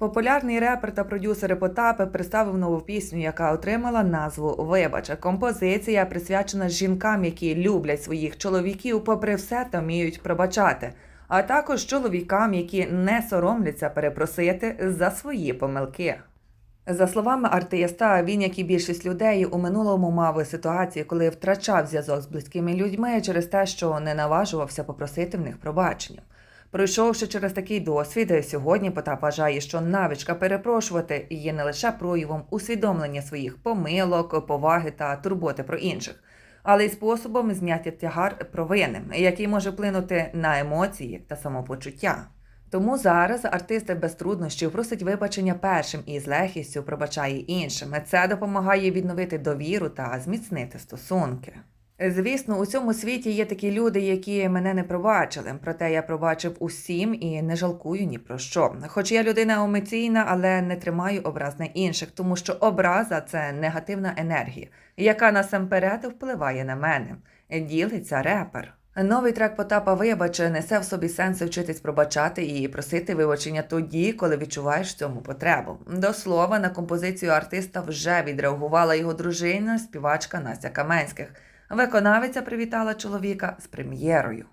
Популярний репер та продюсер Потапи представив нову пісню, яка отримала назву Вибач. Композиція присвячена жінкам, які люблять своїх чоловіків, попри все та вміють пробачати, а також чоловікам, які не соромляться перепросити за свої помилки. За словами артиста, він, як і більшість людей, у минулому мав ситуації, коли втрачав зв'язок з близькими людьми через те, що не наважувався попросити в них пробачення. Пройшовши через такий досвід, сьогодні Потап вважає, що навичка перепрошувати є не лише проявом усвідомлення своїх помилок, поваги та турботи про інших, але й способом зняття тягар провини, який може вплинути на емоції та самопочуття. Тому зараз артист без труднощів просить вибачення першим і з легкістю пробачає іншим. Це допомагає відновити довіру та зміцнити стосунки. Звісно, у цьому світі є такі люди, які мене не пробачили. Проте я пробачив усім і не жалкую ні про що. Хоч я людина емоційна, але не тримаю образ на інших, тому що образа це негативна енергія, яка насамперед впливає на мене. Ділиться репер. Новий трек Потапа Вибач несе в собі сенси вчитись пробачати і просити вибачення тоді, коли відчуваєш цьому потребу. До слова, на композицію артиста вже відреагувала його дружина, співачка Настя Каменських. Виконавиця привітала чоловіка з прем'єрою.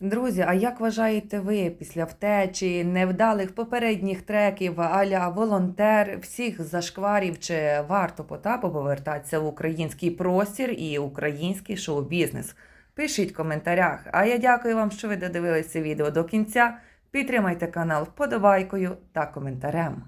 Друзі, а як вважаєте ви після втечі, невдалих попередніх треків аля волонтер, всіх зашкварів, чи варто Потапу повертатися в український простір і український шоу-бізнес? Пишіть в коментарях. А я дякую вам, що ви додивилися відео до кінця. Підтримайте канал вподобайкою та коментарем.